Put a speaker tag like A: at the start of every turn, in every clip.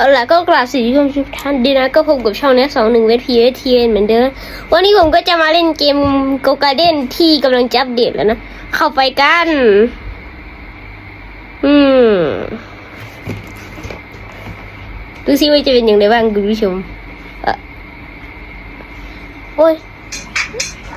A: เอาล่ะก็กราบสวัสดีทุกท่านดีนะก็พบกับช่องเนี้สองหนึ่งเวทีเวทีเหมือนเดิมวันนี้ผมก็จะมาเล่นเกมโกกาเดนที่กำลังจะอัปเดตแล้วนะ เข้าไปกัน อืมดูซิว่าจะเป็นอย่างไรบ้างคุณผู้ชมโอ้ย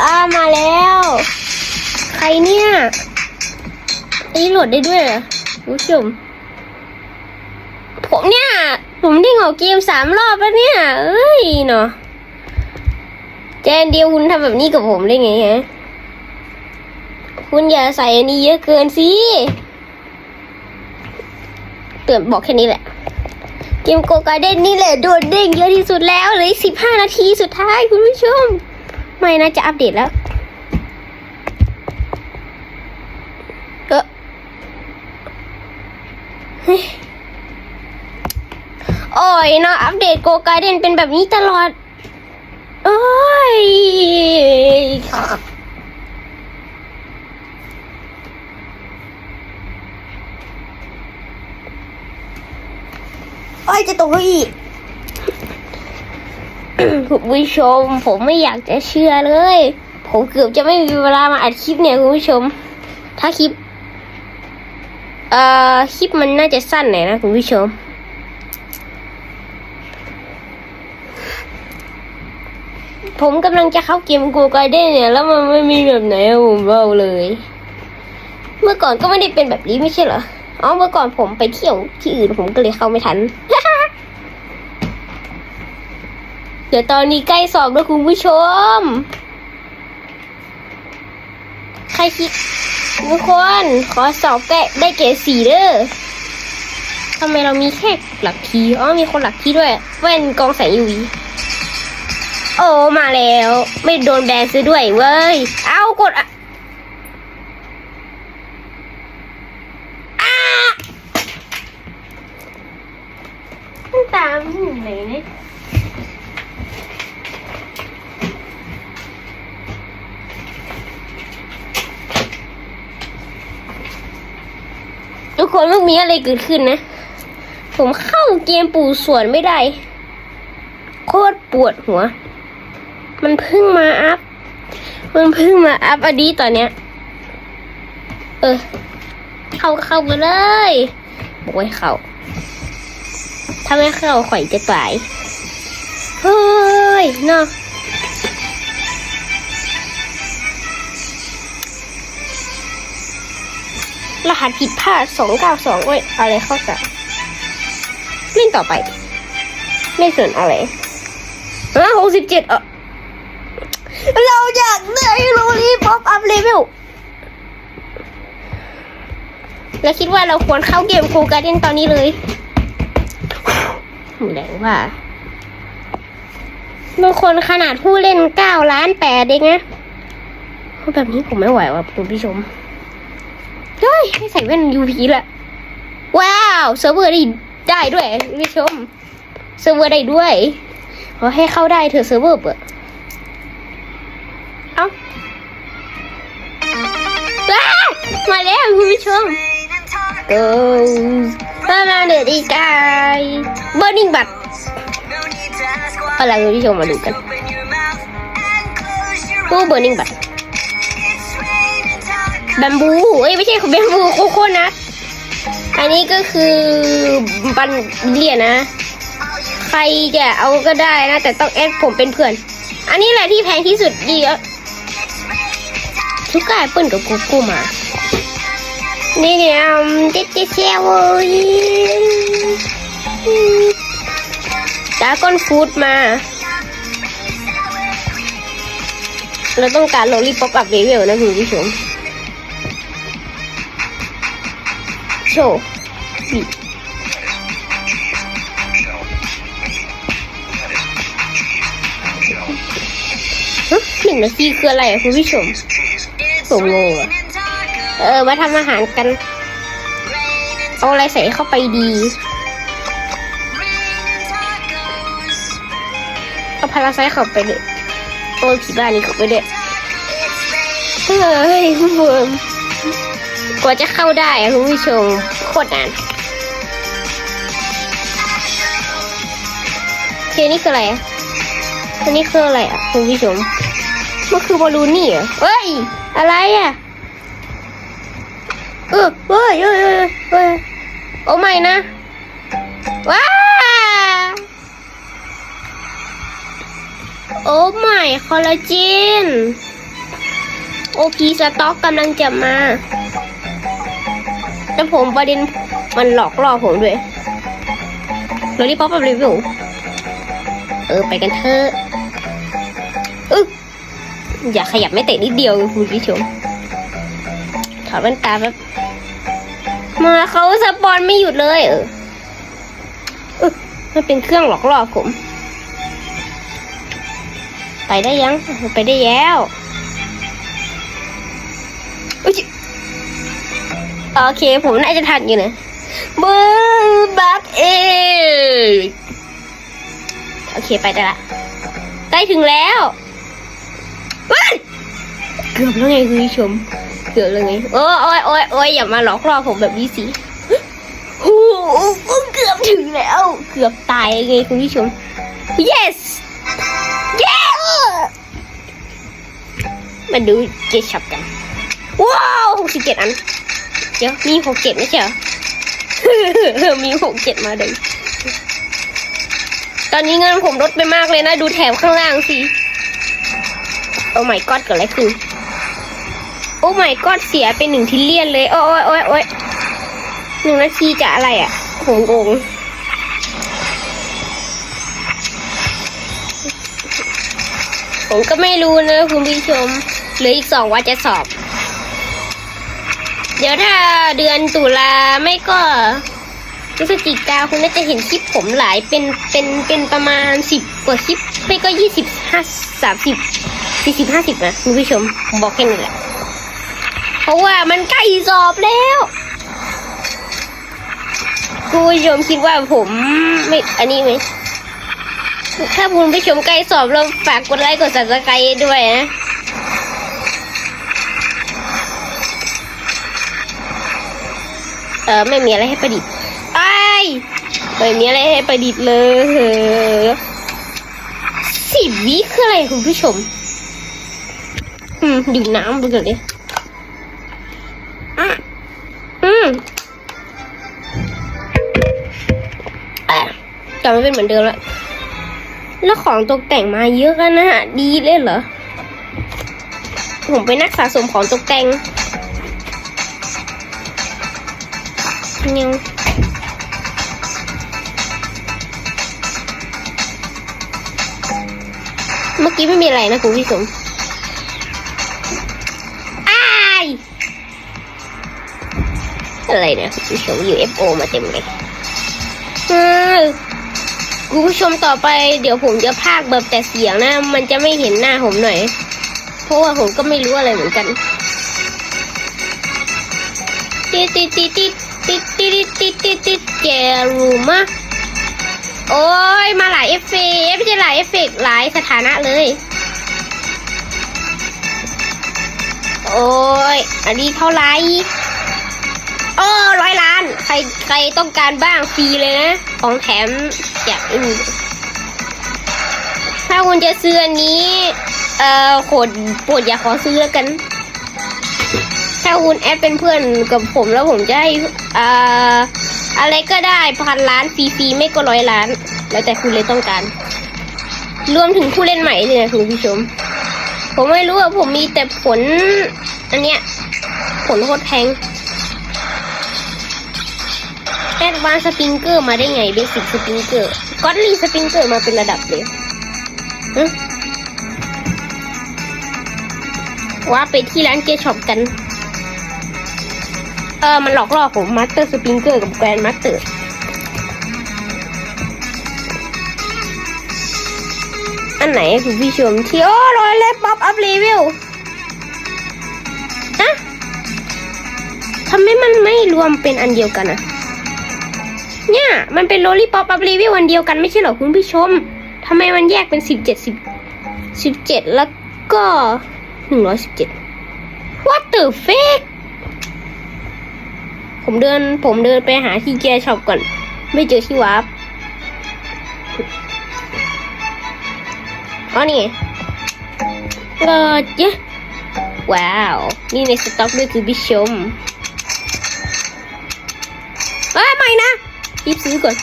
A: อ่ามาแล้ว ใครเนี่ยไอ้โหลดได้ด้วยเหรอคุณผู้ชม ผมได้งออกเกมสามรอบแล้วเนี่ย เอ้ยเนาะแจนเดียวคุณทำแบบนี้กับผมได้ไงฮะ คุณอย่าใส่อันนี้เยอะเกินสิเตือนบอกแค่นี้แหละ เกมโกการเด้นนี่แหละโดดเด้งเยอะที่สุดแล้วเลยสิบห้านาทีสุดท้ายคุณผู้ชม ไม่นะจะอัปเดตแล้ว เออเฮ้ย โอ้ยเนาะอัปเดตโกการเดนเป็นแบบนี้ตลอด โอ้ย โอ้ยจะตกเก้าอี้คุณผู้ชม ผมไม่อยากจะเชื่อเลย ผมเกือบจะไม่มีเวลามาอัดคลิปเนี่ยคุณผู้ชม ถ้าคลิป เอ่อ คลิปมันน่าจะสั้นหน่อยนะคุณผู้ชม ผมกำลังจะเข้าเกมกูกเด้นเนี่ย แล้วมันไม่มีแบบไหนอะผมเบาเลย เมื่อก่อนก็ไม่ได้เป็นแบบนี้ไม่ใช่เหรออ๋อเมื่อก่อนผมไปเที่ยวที่อื่นผมก็เลยเข้าไม่ทัน เดี๋ยวตอนนี้ใกล้สอบแล้วคุณผู้ชม ใครคิดทุกคนขอสอบใกล้ได้เกรดสี่เด้อทำไมเรามีแค่หลักทีอ๋อมีคนหลักทีด้วยแว่นกองแสงยูวี โอ้มาแล้ว ไม่โดนแบนซะด้วยเว้ย เอากดอะอ้ามันตามอยู่ไหนเนี่ยทุกคนมันมีอะไรเกิดขึ้นนะ ผมเข้าเกมปู่สวนไม่ได้ โคตรปวดหัว มันเพิ่งมาอัพ มันเพิ่งมาอัพอันนี้ตอนเนี้ย เออ เข้าเข้ามาเลยบอกไว้เข้า ถ้าไม่เข้าข่อยจะตาย เฮ้ยเนาะรหัสผิดพลาดสองเก้าสองเว้ย อะไรเข้ากันเล่นต่อไป ไม่สนอะไรอะหกสิบเจ็ดอะ เราอยากได้โรลีป๊อปอัพเลเวลและคิดว่าเราควรเข้าเกมโคการ์เดนตอนนี้เลยแรงว่าบางคนขนาดผู้เล่นเก้าล้านแปดเองนะแบบนี้ผมไม่ไหวว่ะคุณผู้ชมเฮ้ยไม่ใส่แว่น UV ละ ว้าวเซิร์ฟเวอร์ได้ได้ด้วยคุณผู้ชมเซิร์ฟเวอร์ได้ด้วยขอให้เข้าได้เถอะเซิร์ฟเวอร์เปิด เอ้าว้ามาแล้วคุณผู้ชม Go มามาเดือดอีกายเบอร์นิ่งบัตรอาล่ะคุณผู้ชมมาดูกันตู้เบอร์นิ่งบัตรแบมบูเอ้ยไม่ใช่แบมบูโคโค่นัทอันนี้ก็คือบันเลียนะ ใครจะเอาก็ได้นะ แต่ต้องแอดผมเป็นเพื่อน อันนี้แหละที่แพงที่สุดดีอะทุ กกายเปิ้ลกับกูกูมานี่เนี่ยเจ๊เจ๊เชียวดาก้อนฟูดมา เราต้องการโลลี่ป๊อปอัพเลเวลนะคุณผู้ชมโชว์ฮะหนึ่งนาทีคืออะไรคุณผู้ชม ผมงงอะเออมาทำอาหารกัน เอาอะไรใส่เข้าไปดีเอาพาราไซต์เข้าไปเลยโอ้ยผีบ้านนี้เข้าไปเลยเฮ้ยคุณผู้ชมกว่าจะเข้าได้อะคุณผู้ชมโคตรนานนี่คืออะไรอะอันนี้คืออะไรอะคุณผู้ชมมันคือบอลลูนี่เหรอเฮ้ย อะไรอะเออเฮ้ยเฮ้ยเฮ้ยเฮ้ยโอ้ไม่นะ ว้าโอ้ไม่คอลลาเจนโอพีสต็อกกำลังจะมา แต่ผมประเด็นมันหลอกล่อผมด้วยโรลี่ป๊อปแบบรีวิว เออ ไปกันเถอะอึ๊ก อย่าขยับไม่เตะนิดเดียวคุณผู้ชมถอดแว่นตาแบบมาเขาสปอนไม่หยุดเลยเออมันเป็นเครื่องหลอกล่อผม ไปได้ยัง ไปได้แล้วโอเค ผมน่าจะทันอยู่นะบูบักเอโอเคไปได้ละใกล้ถึงแล้ว เกือบแล้วไงคุณผู้ชม เกือบแล้วไงโอ้ยโอ้ยโอ้ยโอ้ยอย่ามาหลอกล่อผมแบบนี้สิโอ้โหเกือบถึงแล้ว เกือบตายไงคุณผู้ชม yes yes มาดูเกช็อปกัน ว้าวหกสิบเจ็ดอัน เดี๋ยวมีหกเจ็ดไม่ใช่เหรอมีหกเจ็ดมาเลย ตอนนี้เงินผมลดไปมากเลยนะ ดูแถบข้างล่างสิ โอ้ my god เกิดอะไรขึ้น โอ้ my god เสียไปหนึ่งทิเลียนเลย โอ้ยโอ้ยโอ้ยหนึ่งนาทีจะอะไรอะผมงงผมก็ไม่รู้นะคุณผู้ชมเหลืออีกสองวันจะสอบ เดี๋ยวถ้าเดือนตุลาไม่ก็พฤศจิกาคุณน่าจะเห็นคลิปผมหลายเป็นเป็นเป็นประมาณสิบกว่าคลิป ไม่ก็ยี่สิบห้าสามสิบ สี่สิบห้าสิบนะคุณผู้ชมผมบอกแค่นี้แหละเพราะว่ามันใกล้สอบแล้วคุณผู้ชมคิดว่าผมไม่อันนี้ไหมถ้าคุณผู้ชมใกล้สอบเราฝากกดไลค์กด subscribe ด้วยนะเออไม่มีอะไรให้ประดิษฐ์ไอ้ไม่มีอะไรให้ประดิษฐ์เลยสิบวิคืออะไรคุณผู้ชม อืมดื่มน้ำไปก่อนเลยอะอืมอะกลับมาเป็นเหมือนเดิมแล้วแล้วของตกแต่งมาเยอะกันนะฮะ ดีเลยเหรอ ผมเป็นนักสะสมของตกแต่งนียวเมื่อกี้ไม่มีอะไรนะคุณผู้ชม อะไรเนี่ยคุณผู้ชม UFO มาเต็มเลยคุณผู้ชมต่อไปเดี๋ยวผมจะพากแบบแต่เสียงนะ มันจะไม่เห็นหน้าผมหน่อย เพราะว่าผมก็ไม่รู้อะไรเหมือนกันติดติดติดติดติดติดติดติดติดเจรูมะโอ้ยมาหลายเอฟเฟกต์ไม่ใช่หลายเอฟเฟกต์หลายสถานะเลย โอ้ยอันนี้เท่าไหร่ อ้ร้อยล้าน ใครใครต้องการบ้างฟรีเลยนะ ของแถมจากอินถ้าคุณจะซื้ออันนี้ เอ่อโคดโปรดอย่าขอซื้อแล้วกัน ถ้าคุณแอดเป็นเพื่อนกับผมแล้วผมจะให้อ่าอะไรก็ได้พันล้านฟรีๆไม่ก็ร้อยล้าน แล้วแต่คุณเลยต้องการ รวมถึงผู้เล่นใหม่เลยนะคุณผู้ชม ผมไม่รู้ว่าผมมีแต่ผล อันเนี้ยผลโคตรแพง แอดวานสปริงเกอร์มาได้ไงเบสิกสปริงเกอร์ก็อดลีสปริงเกอร์มาเป็นระดับเลยฮะว่าไปที่ร้านเกช็อปกัน เออ มันหลอกล่อผมมาสเตอร์สปริงเกอร์กับแกรนมาสเตอร์อันไหนคุณผู้ชมที่โอ้ร้อยเลยป๊อปอัพเลเวลฮะทำไมมันไม่รวมเป็นอันเดียวกันอะ เนี่ย มันเป็นโ o ลี่ป๊อปอัพรีวิววันเดียวกันไม่ใช่เหรอคุณผู้ชมทำไมมันแยกเป็นสิบเจ็ดสิบสิบเจ็ดแล้วก็หนึ่งร้อยสิบเจ็ด What the fuck ผมเดินผมเดินไปหาที่แกช็อปก่อน ไม่เจอที่วาร์ปอ๋อนี่ไงก็เยอะว้าว นี่ในสต็อกด้วยคือผู้ชมเอ้ยไม่นะ รีบซื้อก่อน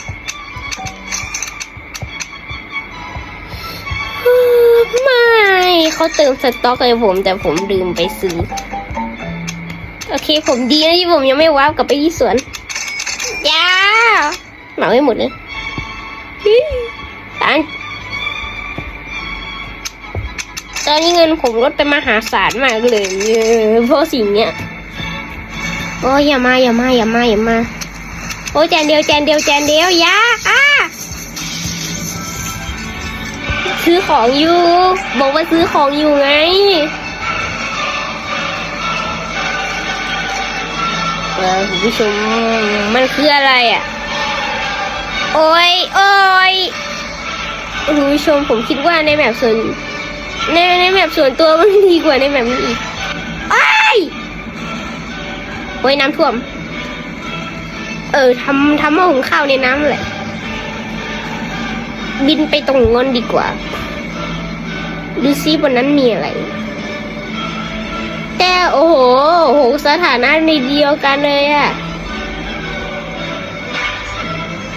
A: ไม่เขาเติมสต็อกให้ผม แต่ผมลืมไปซื้อ โอเค ผมดีนะที่ผมยังไม่ว้าวกลับไปที่สวนยาเหมาให้หมดเลยฮิตานตอนนี้เงินผมลดไปมหาศาลมากเลยเออเพราะสิ่งเนี้ยโอ้ยอย่ามาอย่ามาอย่ามาอย่ามา โอ้ยแจนเดียวแจนเดียวแจนเดียวยาอะซื้อของอยู่ บอกว่าซื้อของอยู่ไง เออคุณผู้ชมมันคืออะไรอะ โอ้ยโอ้ยคุณผู้ชมผมคิดว่าในแบบส่วนในในแบบส่วนตัวมันดีกว่าในแบบนี้อีกไอ้ายโอ้ยน้ำท่วม เออทำทำหม้อหุงข้าวในน้ำเลยบินไปตรงงอนดีกว่า ดูซิบนนั้นมีอะไร แต่โอ้โหโอ้โหสถานะในเดียวกันเลยอะ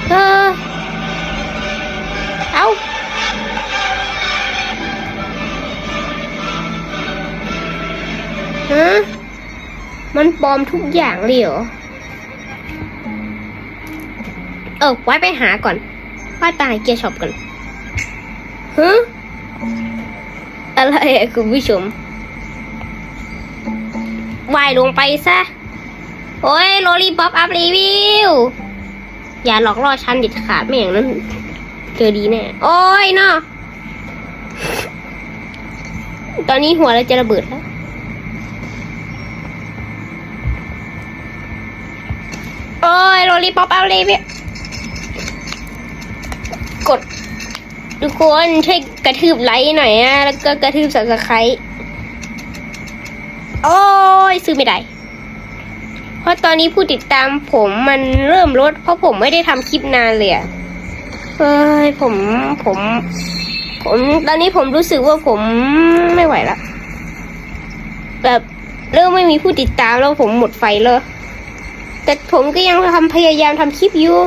A: เออเอาฮะมันปลอมทุกอย่างเลยเหรอ เออไว้ไปหาก่อนไว้ไปหาเกียร์ช็อปก่อนฮะอะไรอะคุณผู้ชมว่ายลงไปซะ โอ้ยโรลีป๊อปอัพรีวิว อย่าหลอกล่อฉันเด็ดขาดไม่อย่างนั้น เจอดีแน่ โอ้ยเนาะตอนนี้หัวเราจะระเบิดแล้วโอ้ยโรลีป๊อปอัพรีวิว กด ทุกคนช่วยกระทืบไลค์หน่อยอะแล้วก็กระทืบสับสไครต์โอ้ยซื้อไม่ได้ เพราะตอนนี้ผู้ติดตามผมมันเริ่มลด เพราะผมไม่ได้ทำคลิปนานเลยอะเอ้ยผมผม ผมตอนนี้ผมรู้สึกว่าผมไม่ไหวละแบบเริ่มไม่มีผู้ติดตามแล้วผมหมดไฟเลยแต่ผมก็ยังทำพยายามทำคลิปอยู่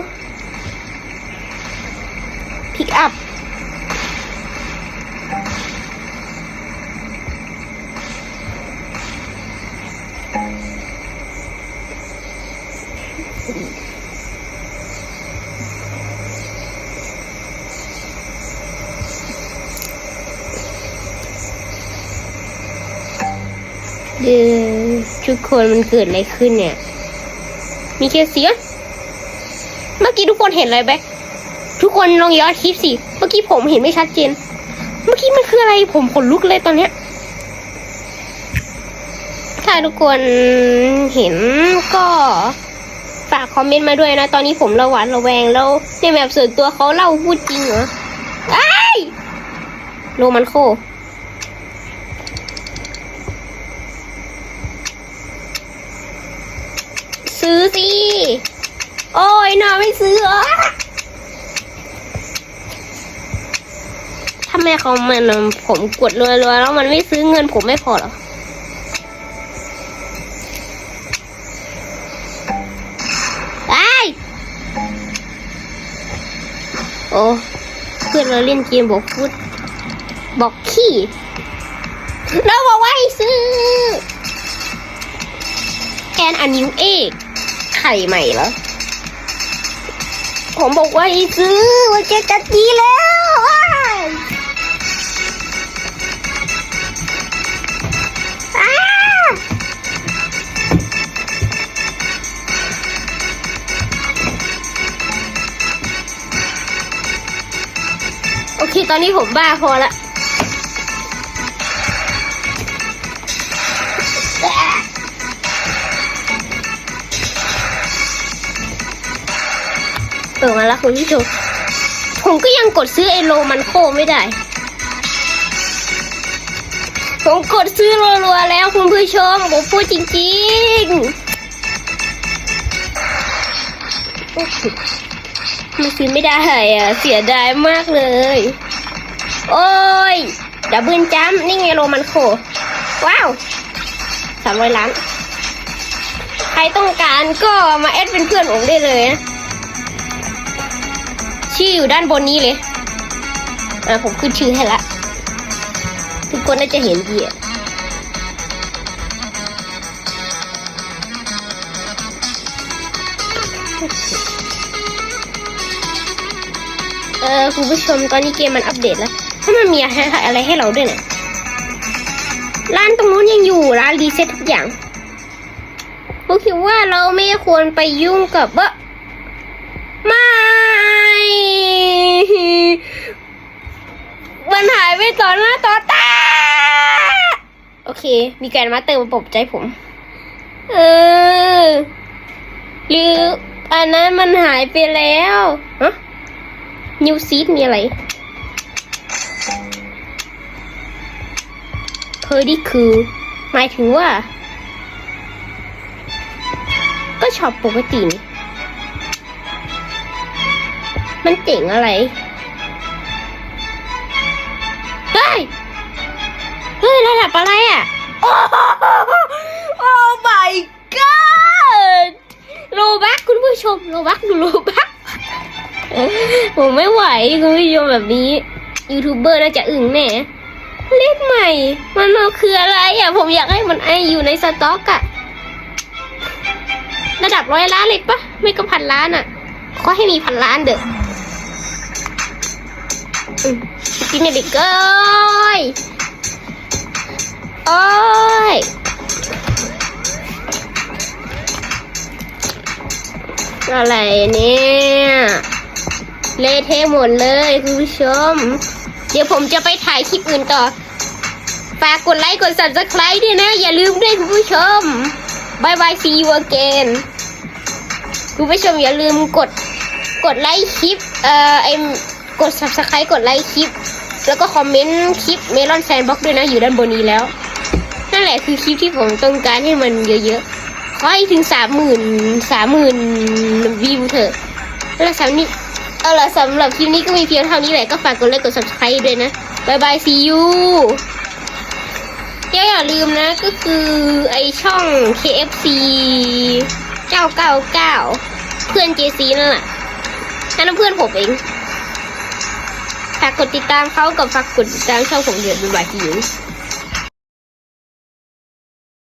A: พิกอัพเดือทุกคนมันเกิดอะไรขึ้นเนี่ย มีแค่เสียเมื่อกี้ทุกคนเห็นอะไรไหมทุก คนลองย้อนคลิปสิ เมื่อกี้ผมเห็นไม่ชัดเจน เมื่อกี้มันคืออะไรผมขนลุกเลยตอนเนี้ย ถ้าทุกคนเห็นก็ฝากคอมเมนต์มาด้วยนะ ตอนนี้ผมระหวาดระแวงแล้วในแบบส่วนตัวเขาเล่าพูดจริงเหรอไอ้โรมันโคซื้อสิ โอ้ยน่าไม่ซื้อ เหรอทำไมเขามันผมกดรัวๆแล้วมันไม่ซื้อเงินผมไม่พอเหรอไอ้ยโอ้เพื่อนเราเล่นเกมบอกพูดบอกขี้แล้วบอกว่าให้ซื้อแอนอันนิวเอกไข่ใหม่เหรอผมบอกว่าให้ซื้อว่าจะจะดีแล้ว ตอนนี้ผมบ้าพอละเปิดมาแล้วคุณผู้ชมผมก็ยังกดซื้อไอโลมันโคไม่ได้ ผมกดซื้อรัวๆแล้วคุณผู้ชมผมพูดจริงๆมันซื้อไม่ได้อะเสียดายมากเลย โอ้ยดับเบิลจัมนี่ไงโรมันโค ว้าวสามร้อยล้าน ใครต้องการก็มาแอดเป็นเพื่อนผมได้เลยนะชื่ออยู่ด้านบนนี้เลยอะผมขึ้นชื่อให้ละ ทุกคนน่าจะเห็นดีอะเออคุณผู้ชมตอนนี้เกมมันอัปเดตแล้ว ถ้ามันมีอะไรให้เราด้วยเนี่ยร้านตรงนู้นยังอยู่ร้านรีเซ็ตทุกอย่างผมคิดว่าเราไม่ควรไปยุ่งกับว่าไม่มันหายไปต่อหน้าต่อตาโอเค มีการมาเติมมาปลอบใจผม เออ หรืออันนั้นมันหายไปแล้วฮะนิวซีดมีอะไร อร์ดี้คือ หมายถึงว่า ก็ช็อปปกตินี่มันเจ๋งอะไรเฮ้ยเฮ้ยระดับอะไรอะ โอ้โอ้ my god โลบักคุณผู้ชมโลบักดูโลบักผมไม่ไหวคุณผู้ชมแบบนี้ยูทูบเบอร์น่าจะอึ้งแน่ เล่นใหม่ มันเอาคืออะไรอะ ผมอยากให้มันไออยู่ในสต็อกอะระดับร้อยล้านเลยปะไม่ก็พันล้านอะขอให้มีพันล้านเด้อกินเนี่เด็กเอ้ยโอ้ยอะไรเนี่ยเละเทะหมดเลยคุณผู้ชม เดี๋ยวผมจะไปถ่ายคลิปอื่นต่อ ฝากกดไลค์กด subscribe ด้วยนะ อย่าลืมด้วยคุณผู้ชมบายบาย see you again คุณผู้ชมอย่าลืมกดกดไลค์คลิปเอ่อไอกด subscribe กดไลค์คลิป แล้วก็คอมเมนต์คลิปเมลอนแซนบ็อกด้วยนะ อยู่ด้านบนนี้แล้ว นั่นแหละคือคลิปที่ผมต้องการให้มันเยอะๆ ขอให้ถึงสามหมื่นสามหมื่นวิวเถอะแล้วสำนี้เอาละสำหรับคลิปนี้ก็มีเพียงเท่านี้แหละก็ฝากกดไลค์กด subscribe ด้วยนะบายบาย see you เดี๋ยวอย่าลืมนะก็คือไอช่อง KFC 999 เพื่อน JC นั่นแหละนั่นนเพื่อนผมเองฝากกดติดตามเขากับฝากกดติดตามช่องผมเดือดบุญบายทีอยู่